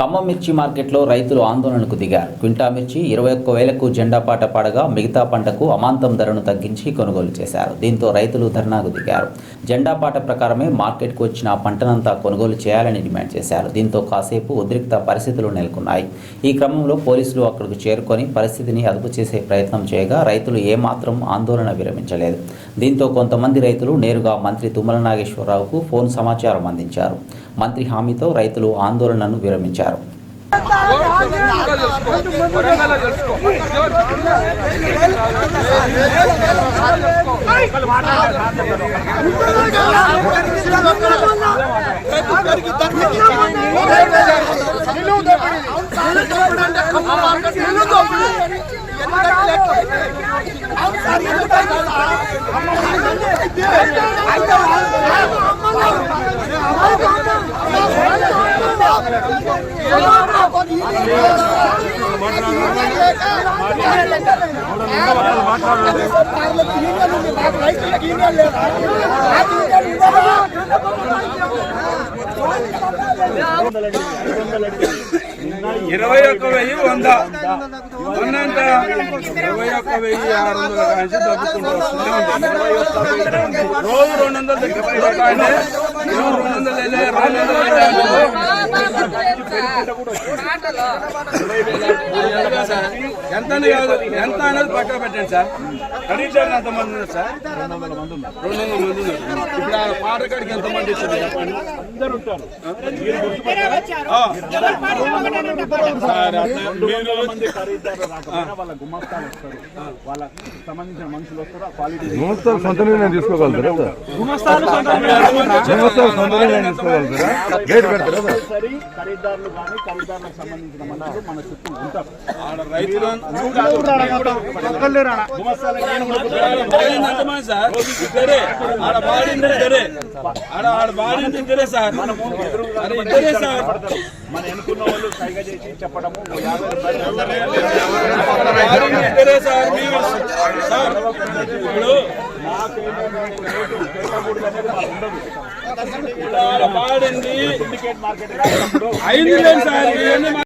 ఖమ్మం మిర్చి మార్కెట్లో రైతులు ఆందోళనకు దిగారు. క్వింటా మిర్చి ఇరవై ఒక్క వేలకు జెండా పాట పాడగా మిగతా పంటకు అమాంతం ధరను తగ్గించి కొనుగోలు చేశారు. దీంతో రైతులు ధర్నాకు దిగారు. జెండా పాట ప్రకారమే మార్కెట్కు వచ్చిన పంటనంతా కొనుగోలు చేయాలని డిమాండ్ చేశారు. దీంతో కాసేపు ఉద్రిక్త పరిస్థితులు నెలకొన్నాయి. ఈ క్రమంలో పోలీసులు అక్కడికి చేరుకొని పరిస్థితిని అదుపు చేసే ప్రయత్నం చేయగా రైతులు ఏమాత్రం ఆందోళన విరమించలేదు. దీంతో కొంతమంది రైతులు నేరుగా మంత్రి తుమ్మల నాగేశ్వరరావుకు ఫోన్ సమాచారం అందించారు. మంత్రి హామీతో రైతులు ఆందోళనను విరమించారు. ఇరవై ఒక్క వెయ్యి వంద. ఉన్నంత ఇరవై ఒక్క వెయ్యి ఆరు వందల కాంచి తగ్గుకుంటూ రోజు రెండు వందల తగ్గిపోయి రెండు వందల రెండు వందల ఎంత కాదు ఎంత అనేది పక్కన పెట్టండి సార్ కనీసం ఎంత మంది ఉన్నారు సార్ రెండు వందల మంది ఉన్నారు రెండు వందల మంది ఉన్నారు ఇప్పుడు ఆ పాట కాడికి ఎంత మంది ఇస్తారు చెప్పండి అందరు ఉంటారు వాళ్ళ గుమస్తాలు వస్తారు వాళ్ళకి సంబంధించిన మనుషులు వస్తారు క్వాలిటీ గుమస్తాలు సొంత నిర్ణయం తీసుకోగలుగుతారా? గుమస్తాలు సొంత నిర్ణయం తీసుకోగలుగుతారా రేట్ పెడతారా సార్? సరి ఖరీదారులు కానీ ఖరీదారులకు సంబంధించిన మనుషులు మన చుట్టూ ఉంటారు. మన ఎన్నుకున్న వాళ్ళు సైగ చేసి చెప్పడము ఇప్పుడు ఆడ అయింది లేదు సార్